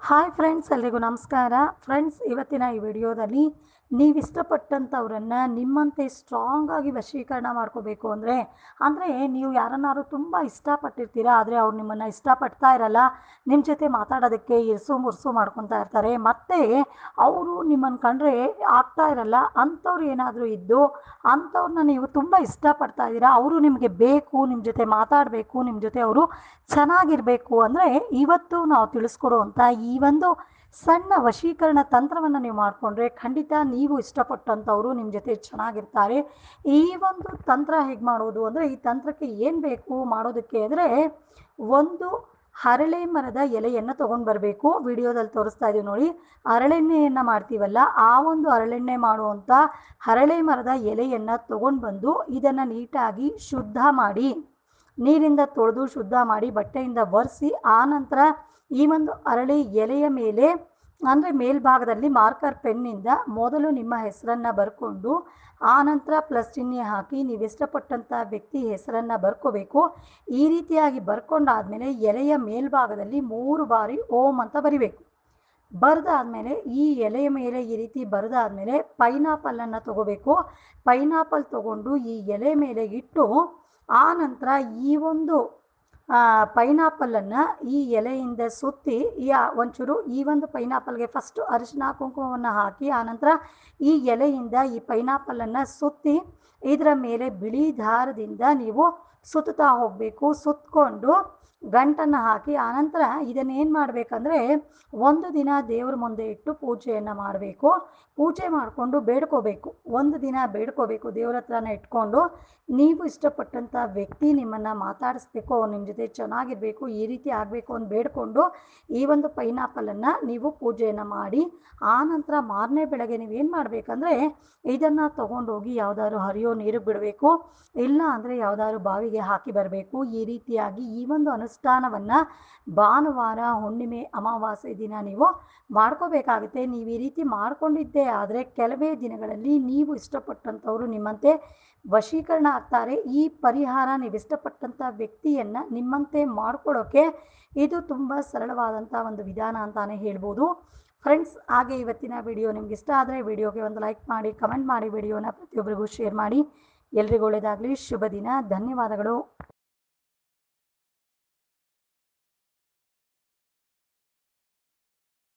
Hi friends ಎಲ್ರಿಗೂ ನಮಸ್ಕಾರ. Friends ಇವತ್ತಿನ ಈ ವಿಡಿಯೋದಲ್ಲಿ ನೀವು ಇಷ್ಟಪಟ್ಟಂಥವ್ರನ್ನು ನಿಮ್ಮಂತೆ ಸ್ಟ್ರಾಂಗ್ ಆಗಿ ವಶೀಕರಣ ಮಾಡ್ಕೋಬೇಕು ಅಂದರೆ ಅಂದರೆ ನೀವು ಯಾರನ್ನಾರು ತುಂಬ ಇಷ್ಟಪಟ್ಟಿರ್ತೀರ, ಆದರೆ ಅವ್ರು ನಿಮ್ಮನ್ನು ಇಷ್ಟಪಡ್ತಾ ಇರಲ್ಲ ನಿಮ್ಮ ಜೊತೆ ಮಾತಾಡೋದಕ್ಕೆ ಇರ್ಸು ಮುರ್ಸು ಮಾಡ್ಕೊತಾ ಇರ್ತಾರೆ, ಮತ್ತು ಅವರು ನಿಮ್ಮನ್ನು ಕಂಡ್ರೆ ಆಗ್ತಾ ಇರಲ್ಲ, ಅಂಥವ್ರು ಏನಾದರೂ ಇದ್ದು, ಅಂಥವ್ರನ್ನ ನೀವು ತುಂಬ ಇಷ್ಟಪಡ್ತಾ ಇದ್ದೀರಾ, ಅವರು ನಿಮಗೆ ಬೇಕು ನಿಮ್ಮ ಜೊತೆ ಮಾತಾಡಬೇಕು ನಿಮ್ಮ ಜೊತೆ ಅವರು ಚೆನ್ನಾಗಿರಬೇಕು ಅಂದರೆ ಇವತ್ತು ನಾವು ತಿಳಿಸ್ಕೊಡುವಂಥ ಈ ಒಂದು ಸಣ್ಣ ವಶೀಕರಣ ತಂತ್ರವನ್ನು ನೀವು ಮಾಡಿಕೊಂಡ್ರೆ ಖಂಡಿತ ನೀವು ಇಷ್ಟಪಟ್ಟಂಥವರು ನಿಮ್ಮ ಜೊತೆ ಚೆನ್ನಾಗಿರ್ತಾರೆ. ಈ ಒಂದು ತಂತ್ರ ಹೇಗೆ ಮಾಡೋದು ಅಂದರೆ ಈ ತಂತ್ರಕ್ಕೆ ಏನು ಬೇಕು ಮಾಡೋದಕ್ಕೆ ಅಂದರೆ ಒಂದು ಹರಳೆ ಮರದ ಎಲೆಯನ್ನು ತೊಗೊಂಡು ಬರಬೇಕು. ವಿಡಿಯೋದಲ್ಲಿ ತೋರಿಸ್ತಾ ಇದೀವಿ ನೋಡಿ. ಹರಳೆಣ್ಣೆಯನ್ನು ಮಾಡ್ತೀವಲ್ಲ, ಆ ಒಂದು ಹರಳೆಣ್ಣೆ ಮಾಡುವಂಥ ಹರಳೆ ಮರದ ಎಲೆಯನ್ನು ತೊಗೊಂಡು ಬಂದು ಇದನ್ನು ನೀಟಾಗಿ ಶುದ್ಧ ಮಾಡಿ, ನೀರಿಂದ ತೊಳೆದು ಶುದ್ಧ ಮಾಡಿ ಬಟ್ಟೆಯಿಂದ ಒರೆಸಿ ಆನಂತರ ಈ ಒಂದು ಅರಳಿ ಎಲೆಯ ಮೇಲೆ ಅಂದರೆ ಮೇಲ್ಭಾಗದಲ್ಲಿ ಮಾರ್ಕರ್ ಪೆನ್ನಿಂದ ಮೊದಲು ನಿಮ್ಮ ಹೆಸರನ್ನು ಬರ್ಕೊಂಡು ಆನಂತರ ಪ್ಲಸ್ ಚಿಹ್ನೆ ಹಾಕಿ ನೀವು ಇಷ್ಟಪಟ್ಟಂಥ ವ್ಯಕ್ತಿ ಹೆಸರನ್ನು ಬರ್ಕೋಬೇಕು. ಈ ರೀತಿಯಾಗಿ ಬರ್ಕೊಂಡಾದಮೇಲೆ ಎಲೆಯ ಮೇಲ್ಭಾಗದಲ್ಲಿ ಮೂರು ಬಾರಿ ಓಂ ಅಂತ ಬರಿಬೇಕು. ಬರೆದಾದ್ಮೇಲೆ ಈ ಎಲೆಯ ಮೇಲೆ ಈ ರೀತಿ ಬರೆದಾದ್ಮೇಲೆ ಪೈನಾಪಲನ್ನು ತಗೋಬೇಕು. ಪೈನಾಪಲ್ ತಗೊಂಡು ಈ ಎಲೆ ಮೇಲೆ ಇಟ್ಟು ಆ ನಂತರ ಈ ಒಂದು ಪೈನಾಪಲನ್ನು ಈ ಎಲೆಯಿಂದ ಸುತ್ತಿ, ಈ ಒಂಚೂರು ಈ ಒಂದು ಪೈನಾಪಲ್ಗೆ ಫಸ್ಟು ಅರಿಶಿನ, ಕುಂಕುಮವನ್ನು ಹಾಕಿ ಆನಂತರ ಈ ಎಲೆಯಿಂದ ಈ ಪೈನಾಪಲನ್ನು ಸುತ್ತಿ, ಇದರ ಮೇಲೆ ಬಿಳಿ ದಾರದಿಂದ ನೀವು ಸುತ್ತುತ್ತಾ ಹೋಗಬೇಕು. ಸುತ್ತಕೊಂಡು ಗಂಟನ್ನು ಹಾಕಿ ಆನಂತರ ಇದನ್ನೇನು ಮಾಡಬೇಕಂದ್ರೆ ಒಂದು ದಿನ ದೇವ್ರ ಮುಂದೆ ಇಟ್ಟು ಪೂಜೆಯನ್ನು ಮಾಡಬೇಕು. ಪೂಜೆ ಮಾಡಿಕೊಂಡು ಬೇಡ್ಕೋಬೇಕು. ಒಂದು ದಿನ ಬೇಡ್ಕೋಬೇಕು ದೇವ್ರ ಹತ್ರನ ಇಟ್ಕೊಂಡು, ನೀವು ಇಷ್ಟಪಟ್ಟಂಥ ವ್ಯಕ್ತಿ ನಿಮ್ಮನ್ನು ಮಾತಾಡಿಸ್ಬೇಕು ಅವ್ರು ನಿಮ್ಮ ಜೊತೆ ಚೆನ್ನಾಗಿರಬೇಕು, ಈ ರೀತಿ ಆಗಬೇಕು ಅಂತ ಬೇಡ್ಕೊಂಡು, ಈ ಒಂದು ಪೈನಾಪಲನ್ನು ನೀವು ಪೂಜೆಯನ್ನು ಮಾಡಿ ಆನಂತರ ನಂತರ ಮಾರನೇ ಬೆಳಗ್ಗೆ ನೀವೇನು ಮಾಡಬೇಕಂದ್ರೆ ಇದನ್ನು ತೊಗೊಂಡೋಗಿ ಯಾವುದಾದ್ರು ಹರಿಯೋ ನೀರಿಗೆ ಬಿಡಬೇಕು. ಇಲ್ಲ ಅಂದರೆ ಯಾವುದಾದ್ರು ಬಾವಿಗೆ ಹಾಕಿ ಬರಬೇಕು. ಈ ರೀತಿಯಾಗಿ ಈ ಒಂದು ಅನುಷ್ಠಾನವನ್ನು ಭಾನುವಾರ, ಹುಣ್ಣಿಮೆ, ಅಮಾವಾಸ್ಯೆ ದಿನ ನೀವು ಮಾಡ್ಕೋಬೇಕಾಗುತ್ತೆ. ನೀವು ಈ ರೀತಿ ಮಾಡ್ಕೊಂಡಿದ್ದೇ ಆದರೆ ಕೆಲವೇ ದಿನಗಳಲ್ಲಿ ನೀವು ಇಷ್ಟಪಟ್ಟಂಥವರು ನಿಮ್ಮಂತೆ ವಶೀಕರಣ ಆಗ್ತಾರೆ. ಈ ಪರಿಹಾರ ನೀವು ಇಷ್ಟಪಟ್ಟಂಥ ವ್ಯಕ್ತಿಯನ್ನು ನಿಮ್ಮಂತೆ ಮಾಡ್ಕೊಳ್ಳೋಕ್ಕೆ ಇದು ತುಂಬ ಸರಳವಾದಂಥ ಒಂದು ವಿಧಾನ ಅಂತಲೇ ಹೇಳ್ಬೋದು. ಫ್ರೆಂಡ್ಸ್, ಹಾಗೆ ಇವತ್ತಿನ ವಿಡಿಯೋ ನಿಮ್ಗೆ ಇಷ್ಟ ಆದರೆ ವಿಡಿಯೋಗೆ ಒಂದು ಲೈಕ್ ಮಾಡಿ, ಕಮೆಂಟ್ ಮಾಡಿ, ವಿಡಿಯೋನ ಪ್ರತಿಯೊಬ್ಬರಿಗೂ ಶೇರ್ ಮಾಡಿ. ಎಲ್ರಿಗೂ ಒಳ್ಳೆಯದಾಗಲಿ ಶುಭ ದಿನ, ಧನ್ಯವಾದಗಳು.